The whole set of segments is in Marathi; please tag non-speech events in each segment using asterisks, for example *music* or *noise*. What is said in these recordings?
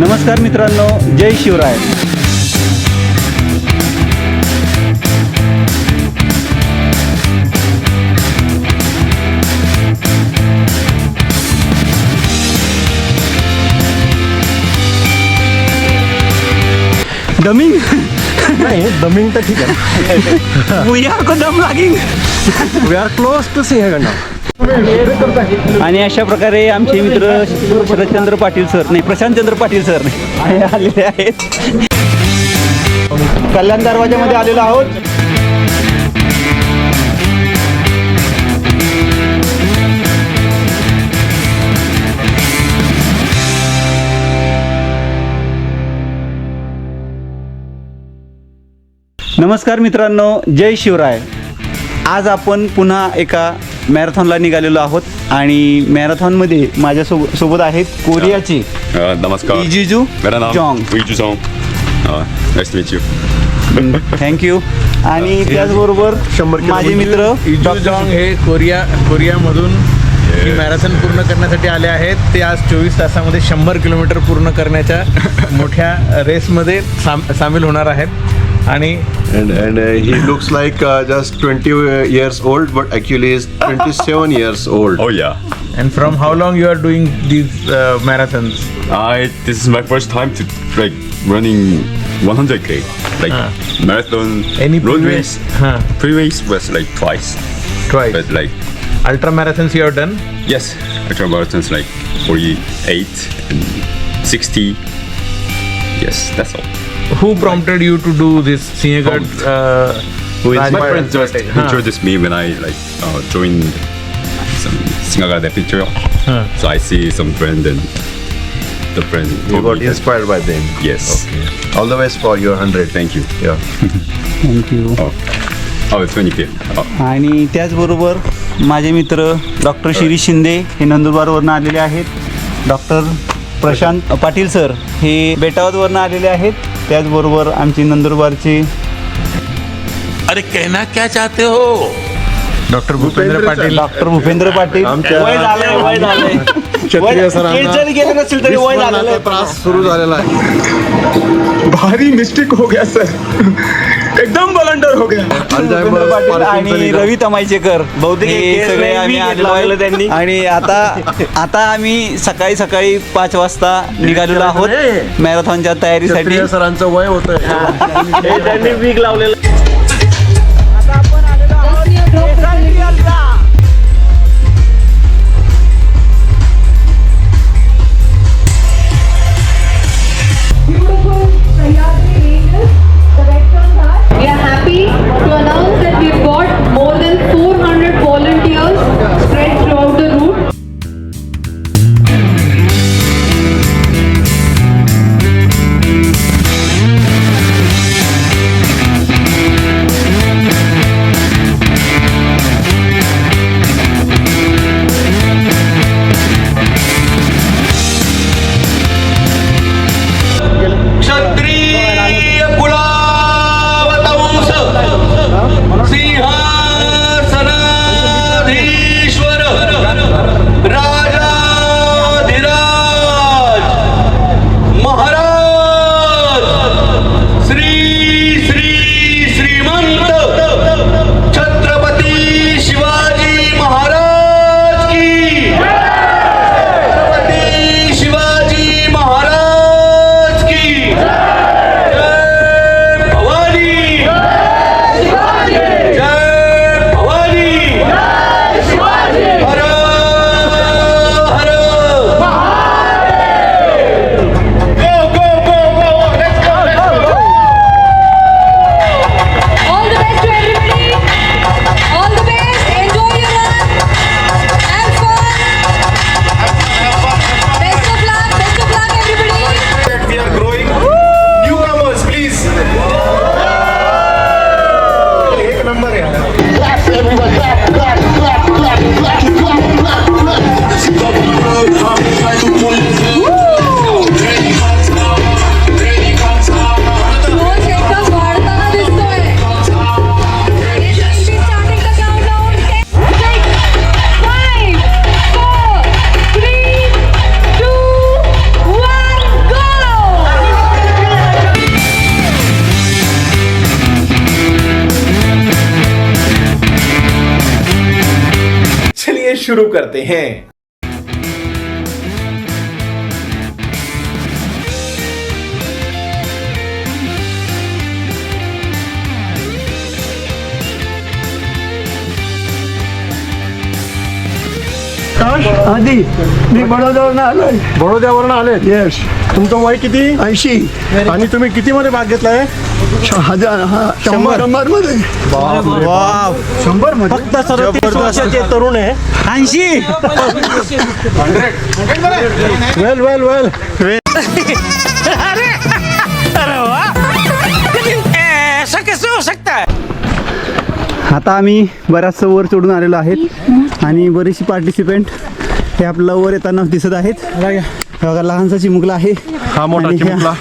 नमस्कार मित्रांनो जय शिवराय. दमिंग नाही दमिंग तर ठीक आहे. भुयार को दम लागेल वी आर क्लोज टू सिंहगंडा आणि अशा प्रकारे आमचे मित्र शरदचंद्र पाटील सर नाही प्रशांतचंद्र पाटील सर नाही आलेले आहेत. कल्याण दरवाजामध्ये आलेलो आहोत. नमस्कार मित्रांनो जय शिवराय. आज आपण पुन्हा एका मॅरेथॉनला निघालेलो आहोत आणि मॅरेथॉनमध्ये माझ्या सोब- सोबत आहेत कोरियाचे Uh, नमस्कार. इजिजू मेरा नाम Song. Uiju Song. Uh, nice to meet you. Thank you आणि त्याचबरोबर *laughs* शंभर माझे मित्र इजू जॉंग हे कोरिया कोरियामधून ही मॅरेथॉन पूर्ण करण्यासाठी आले आहेत. ते आज चोवीस तासामध्ये शंभर किलोमीटर पूर्ण करण्याच्या *laughs* मोठ्या रेसमध्ये साम सामील होणार आहेत. आणि and and uh, he looks like uh, just 20 years old but actually is 27 years old Oh yeah. And from how long you are doing these marathons I this is my first time to like running 100k like Ah. marathon. Any road previous- race? Huh. Previous was like twice, twice but like ultra marathons you are done yes, ultra marathons like 48 and 60. Yes, that's all. Who prompted you to do this Sinhagad Who is My friend just introduced me when I like uh, joined some Singapore Rapid Trail. Huh. So I see some friend and the friend you told got me that- inspired by them Yes. all the best for your 100 Thank you. yeah thank you Oh, oh, it's 20 Oh. आणि त्याचबरोबर माझे मित्र डॉक्टर शिरीष शिंदे हे नंदुरबारवरनं आलेले आहेत डॉक्टर प्रशांत पाटील सर हे बेटावरनं आलेले आहेत. त्याचबरोबर आमचे नंदुरबारचे अरे कहना क्या चाहते हो? डॉक्टर भूपेंद्र पाटील. डॉक्टर भूपेंद्र पाटील. वय झालंय वय झालंय. क्षत्रिय सरांना वय जरी गेलं नसेल तरी वय झालेलं आहे. त्रास सुरू झालेला आहे. भारी मिस्टेक हो गया सर एकदम बलंडर हो गया. पाटील आणि Parkinson's रवी तमायचेकर बहुतेक हे सगळे आम्ही त्यांनी. आणि आता आता आम्ही सकाळी सकाळी पाच वाजता निघालेलो आहोत मॅरेथॉनच्या तयारीसाठी. क्षत्रिय सरांचं वय होतं beautiful करते हैं। आधी मी बडोद्यावरून आलोय. बडोद्यावरून आले येस तुमचं वय किती? ऐंशी. आणि तुम्ही किती मध्ये भाग घेतलाय? हजार शंभर शंभर. मध्ये वाव. शंभरमध्ये फक्त सदतीस वर्षाचे तरुण आहे. ऐंशी. वेल वेल वेल ऐसा कैसे हो सकता है आता आम्ही बऱ्याचशा वर चढून आलेलो आहेत आणि बरीचशी पार्टिसिपेंट हे आपल्याला वर येताना दिसत आहेत. हे बघा लहानसा चिमुकला आहे. हा मोठा आणि चिमुकला.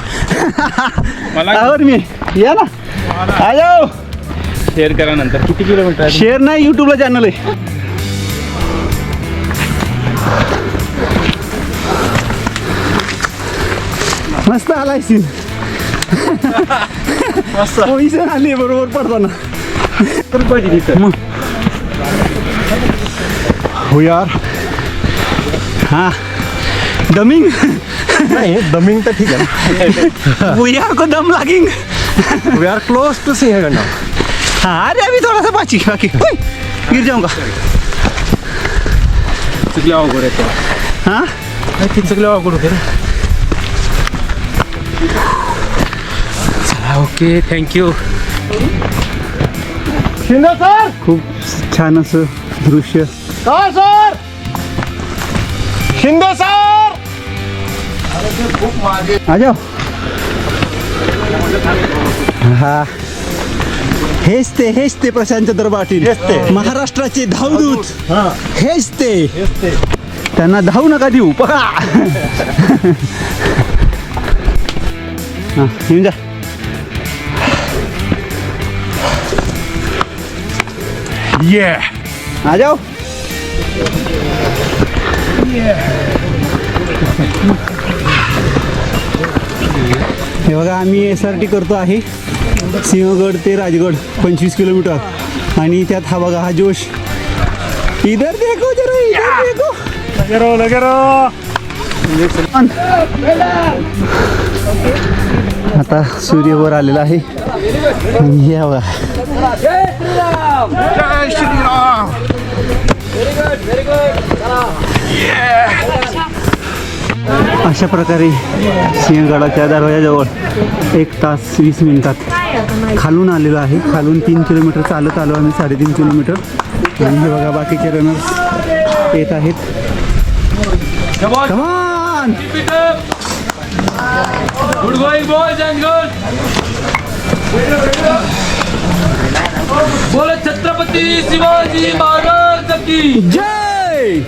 आवर मी. या ना. आ जाओ शेअर करा नंतर. किती किलोमीटर शेअर नाही युट्यूबला चॅनल आहे. मस्त आलाय सीन पोझिशन आली बरोबर पडताना. मग. हो यार. हा. दमिंग नाही दमिंग तर ठीक आहे. भुया को दम लागेंग. We are close to Sinhagad now हाँ अरे अभी थोड़ा सा बाकी बाकी। गिर जाऊंगा। चुकल्या अवघड आहे हाँ? ती चुकल्या अवघड होते चला ओके थँक्यू शिंदे सर! खूप छान असं दृश्य। सर! शिंदे सर! आ जाओ। हा. हेच ते हेच ते प्रशांतचंद्र पाटील हेच ते. महाराष्ट्राचे धावदूत. हा. हेच ते. त्यांना धावू नका देऊ. पका हा येऊन जा. ये आ जाओ. हे बघा आम्ही एस आर टी करतो आहे. सिंहगड ते राजगड पंचवीस किलोमीटर. आणि त्यात हा बघा हा जोश. इधर देखो जरा इधर देखो. लगेरो लगेरो आता सूर्य वर आलेला आहे. आणि हे बघा. अशा प्रकारे सिंहगडाच्या दरवाजाजवळ एक तास वीस मिनिटात खालून आलेलो आहे. खालून तीन किलोमीटर चालत आलो आम्ही साडेतीन किलोमीटर. आणि हे बघा बाकीचे रनर्स येत आहेत. कमान बोले छत्रपती शिवाजी महाराज की. जय!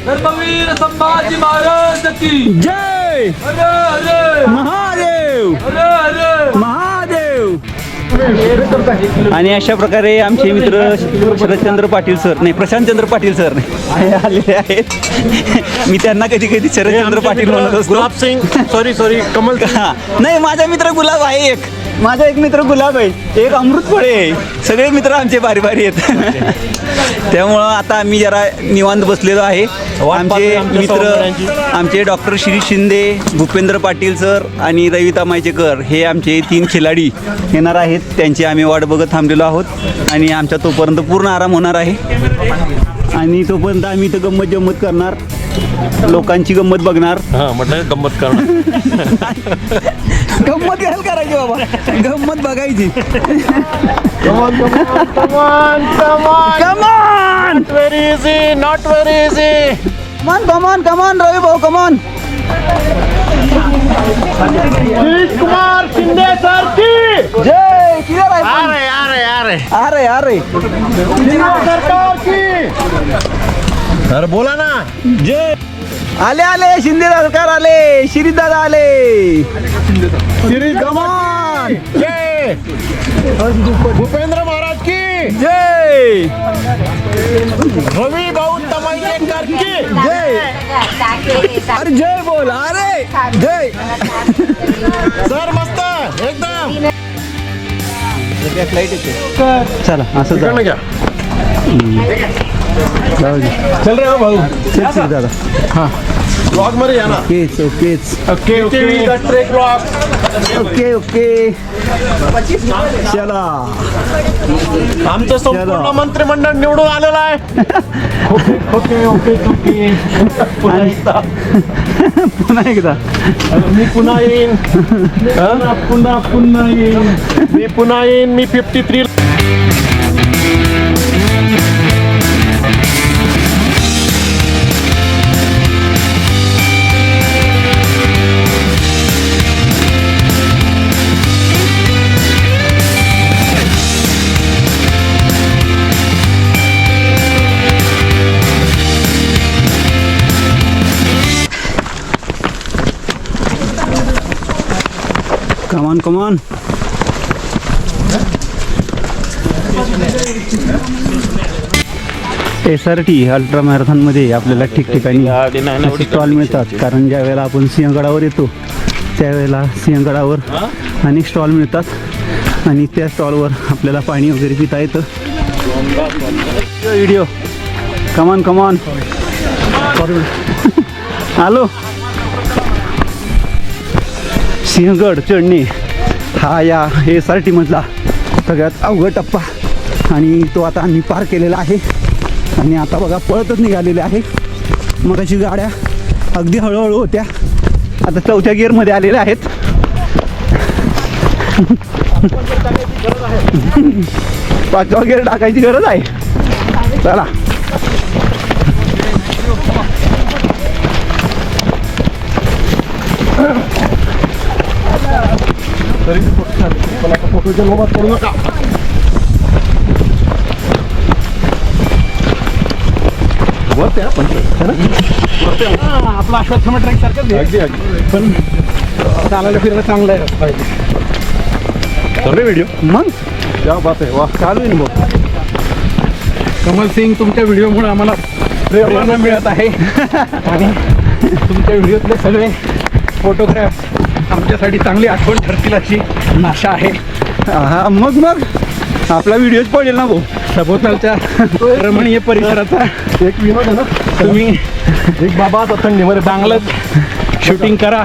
धर्मवीर संभाजी महाराज की। जय। हरे हरे। महादेव। हरे हरे। महादेव। आणि अशा प्रकारे आमचे मित्र शरदचंद्र पाटील सर नाही प्रशांतचंद्र पाटील सर नाही आलेले आहेत. मी त्यांना कधी कधी शरदचंद्र पाटील म्हणत असतो. गुलाब सिंग सॉरी सॉरी कमल हा. नाही माझा मित्र गुलाब आहे एक. माझा एक मित्र गुलाब आहे. एक अमृत फळे आहे. सगळे मित्र आमचे बारी बारी आहेत. *laughs* त्यामुळं आता आम्ही जरा निवांत बसलेलो आहे. आमचे मित्र. आमचे डॉक्टर श्री शिंदे भूपेंद्र पाटील सर आणि रविता मायचेकर हे आमचे तीन खिलाडी येणार आहेत. त्यांची आम्ही वाट बघत थांबलेलो आहोत. आणि आमच्या तोपर्यंत पूर्ण आराम होणार आहे. आणि तोपर्यंत आम्ही इथं गंमत जम्मत करणार. लोकांची गंमत बघणार. हा म्हटलं गंमत करणार. *laughs* गंमत घ्यायला करायची बाबा? गंमत बघायची. Come on very easy not very easy come on come on come on रवी भाऊ कमान. कुमार शिंदे सर की जय किधर आहे अरे अरे अरे अरे अरे सरकार की अरे बोला ना. जय. आले आले शिंदे सरकार आले श्री दादा आले. श्री कमान जय भूपेंद्र महाराज की. जय. रवी भाऊ की. जय. अरे जय बोल अरे जय. सर मस्त एकदम. चला असं. चल रे हो भाऊ. दादा. ब्लॉगमध्ये या ना. ओकेच ओकेच okay okay trek blog okay okay चला. आमचं संपूर्ण. मंत्रिमंडळ निवडून आलेलं आहे. ओके ओके ओके आणि पुन्हा एकदा. मी पुन्हा येईन. पुन्हा पुन्हा पुन्हा येईन. मी पुन्हा येईन मी fifty three on, come on. S R T ultra मॅरेथॉनमध्ये आपल्याला ठिकठिकाणी स्टॉल मिळतात. कारण ज्या वेळेला आपण सिंहगडावर येतो त्यावेळेला सिंहगडावर अनेक स्टॉल मिळतात. आणि त्या स्टॉलवर आपल्याला पाणी वगैरे पिता येतं. व्हिडिओ कमान कमान आलो सिंहगड चढणे हा या एस आर टीमधला सगळ्यात अवघड टप्पा. आणि तो आता आम्ही पार केलेला आहे. आणि आता बघा पळतच निघालेले आहे. मग अशी गाड्या अगदी हळूहळू होत्या. आता चौथ्या गिअरमध्ये आलेल्या आहेत. *laughs* पाचवा गिअर टाकायची गरज आहे. चला. फोटोच्या लोभात पडू नका. वरते आपण आपला अश्वत्थामा ट्रॅक सारखंच आहे. अगदी अगदी. पण चालायला फिरायला चांगलं आहे पाहिजे. रे व्हिडिओ मग? क्या बात आहे. वा चालू आहे भाऊ कमल सिंग तुमच्या व्हिडिओमुळे आम्हाला प्रेरणा मिळत आहे. *laughs* आणि तुमच्या व्हिडिओतले सगळे फोटोग्राफ आमच्यासाठी चांगली आठवण ठरतील अशी आशा आहे. हा मग मग. आपला व्हिडिओच पडेल ना भाऊ. सभोवतालच्या रमणीय परिसराचा एक विनोद आहे ना. तुम्ही एक बाबा थंडीमध्ये चांगलंच शूटिंग करा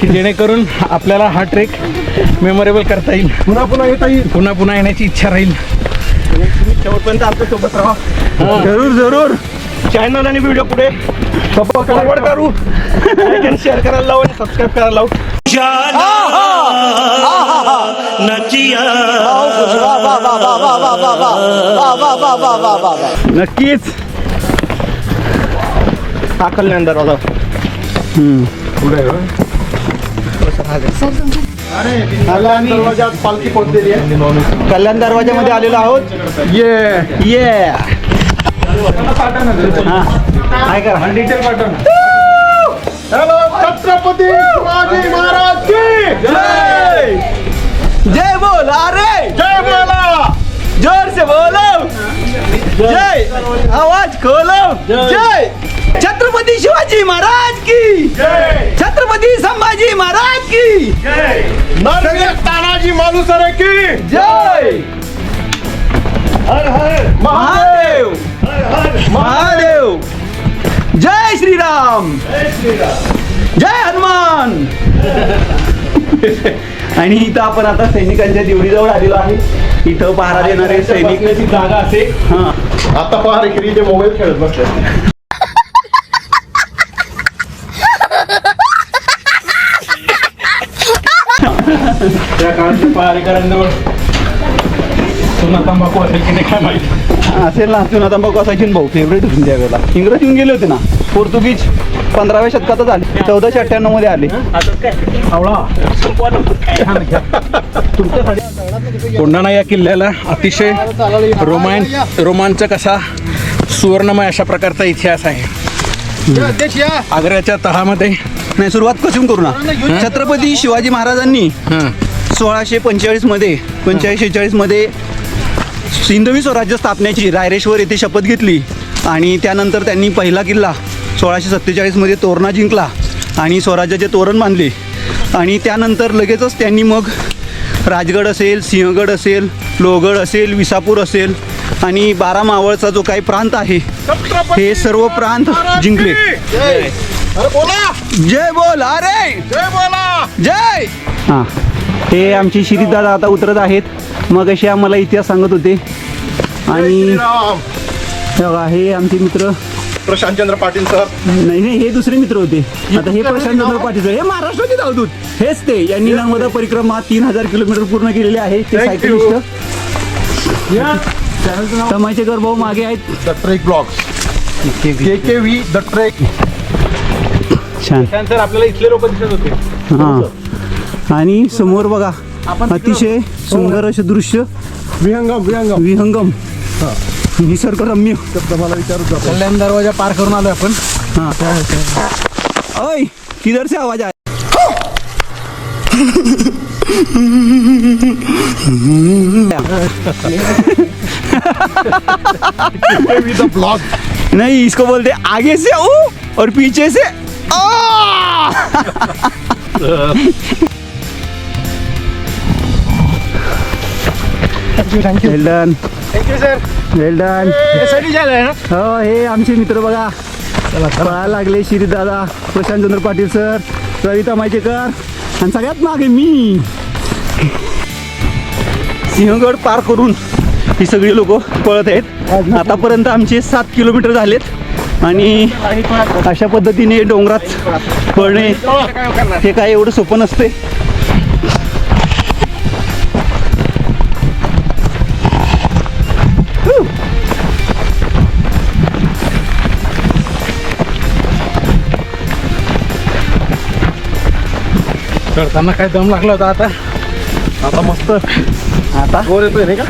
की जेणेकरून आपल्याला हा ट्रेक मेमोरेबल करता येईल. पुन्हा पुन्हा येता येईल. पुन्हा पुन्हा येण्याची इच्छा राहील. शेवटपर्यंत आमच्यासोबत राहा जरूर जरूर. चॅनल आणि व्हिडिओ पुढे. फॉरवर्ड करू. शेअर करायला लावू आणि सबस्क्राईब करायला लावू. नक्कीच हा कल्याण दरवाजा पुढे कल्याण दरवाजात पालखी पोहोचलेली आहे कल्याण दरवाजामध्ये आलेलो आहोत ये ये काय करा डिटेल पाठव हॅलो छत्रपती शिवाजी महाराज की। जय जय बोल अरे जय बोला। ज़ोर से बोलो। जय। आवाज़ खोलो। जय। छत्रपती शिवाजी महाराज की। जय। छत्रपती संभाजी महाराज की। जय। नरवीर तानाजी मालुसरे की। जय। हर हर महादेव। हर हर महादेव। जय श्रीराम। जय श्रीराम। जय हनुमान! आणि इथं आपण आता सैनिकांच्या दिवडीजवळ आलेलो आहे. इथं पहारा देणारे सैनिक. जागा असे हा. आता पहा रे किती ते मोबाईल खेळत बसले. त्या काळातल्या पहारेकरांजवळ सोना तंबाखू असेल की नाही काय माहिती. असेल ना चुना तंबाखू असायची ना भाऊ फेवरेट होती त्यावेळेला इंग्रज येऊन गेले होते ना पोर्तुगीज. पंधराव्या शतकातच आले. चौदाशे अठ्ठ्याण्णवमध्ये आले कोंढाणा या किल्ल्याला अतिशय रोमां रोमांचक असा सुवर्णमय अशा प्रकारचा इतिहास आहे. आग्र्याच्या तहामध्ये. नाही सुरुवात कसून करू ना? छत्रपती शिवाजी महाराजांनी सोळाशे पंचेचाळीसमध्ये पंचेचाळीस शेहेचाळीसमध्ये हिंदवी स्वराज्य स्थापनेची रायरेश्वर येथे शपथ घेतली आणि त्यानंतर त्यांनी पहिला किल्ला सोळाशे सत्तेचाळीसमध्ये तोरणा जिंकला आणि स्वराज्याचे तोरण बांधले. आणि त्यानंतर लगेचच त्यांनी मग राजगड असेल सिंहगड असेल लोहगड असेल विसापूर असेल आणि बारा मावळचा जो काही प्रांत आहे हे सर्व प्रांत जिंकले. जय बोल अरे! जय! बोला जय हां हे आमचे शिरीष दादा आता उतरत आहेत. मग असे आम्हाला इतिहास सांगत होते. आणि हे आमचे मित्र प्रशांत चंद्र पाटील सर. नाही नाही हे दुसरे मित्र होते. आता हे प्रशांत चंद्र पाटील सर, हे महाराष्ट्राचे धावदूत. हेच ते. यांनी नर्मदा परिक्रमा तीन हजार किलोमीटर पूर्ण केलेले आहे. ते Thank you. सायकलिस्ट तमाचेकर भाऊ मागे आहेत. The trek blogs K K V the trek छान. त्यानंतर आपल्याला इथले लोक दिसत होते. हा. आणि समोर बघा अतिशय सुंदर असं दृश्य. विहंगम विहंगम. विहंगम. *laughs* निसर्गरम्य. मला विचारू कल्याण दरवाज़ा पार करून आलो आपण. हाँ ओए किधर से आवाज़ आया? ब्लॉग नहीं इसको बोलते आगे से ओ और पीछे से आ! Thank you well done thank you sir well done हो हे आमचे मित्र बघा. पळायला लागले श्री दादा प्रशांतचंद्र पाटील सर सविता मायचेकर आणि सगळ्यात मागे मी. सिंहगड पार करून ही सगळी लोक पळत आहेत. आतापर्यंत आमचे सात किलोमीटर झालेत. आणि अशा पद्धतीने डोंगरात पळणे हे काय एवढं सोपं नसते. चढताना काय दम लागला होता आता? आता मस्त. आता? वर येतोय नाही का?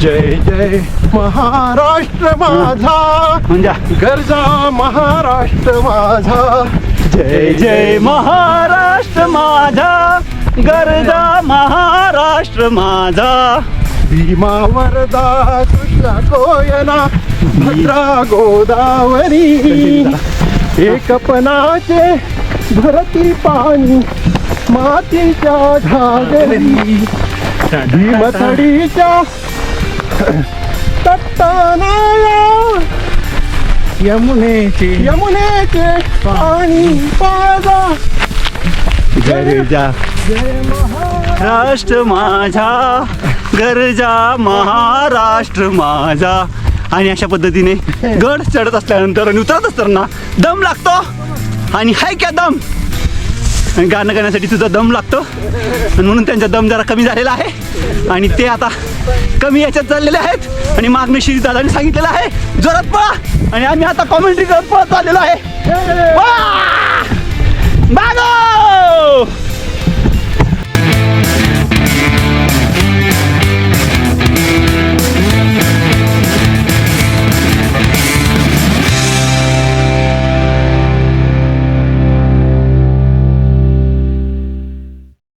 जय जय महाराष्ट्र माझा. म्हणजे? गरजा महाराष्ट्र माझा. जय जय महाराष्ट्र माझा. गरजा महाराष्ट्र माझा. भीमा वरदा कृष्णा कोयना. भद्रा गोदावरी एकपणाचे भरती पाणी मातीच्या घागरी भीमथडीच्या तट्टानाया यमुनेची यमुनेचे पाणी पाजा. गरजा. राष्ट्र माझा गरजा महाराष्ट्र माझा. आणि अशा पद्धतीने गड चढत असल्यानंतर आणि उतरत असताना दम लागतो. आणि हाय क्या दम? आणि गाणं करण्यासाठी सुद्धा दम लागतो. आणि म्हणून त्यांचा दम जरा कमी झालेला आहे. आणि ते आता कमी याच्यात चाललेले आहेत. आणि मागणी श्री दादाने सांगितलेलं आहे. जोरात पळा. आणि आम्ही आता कॉमेंट्री करत पळत आलेलो आहे.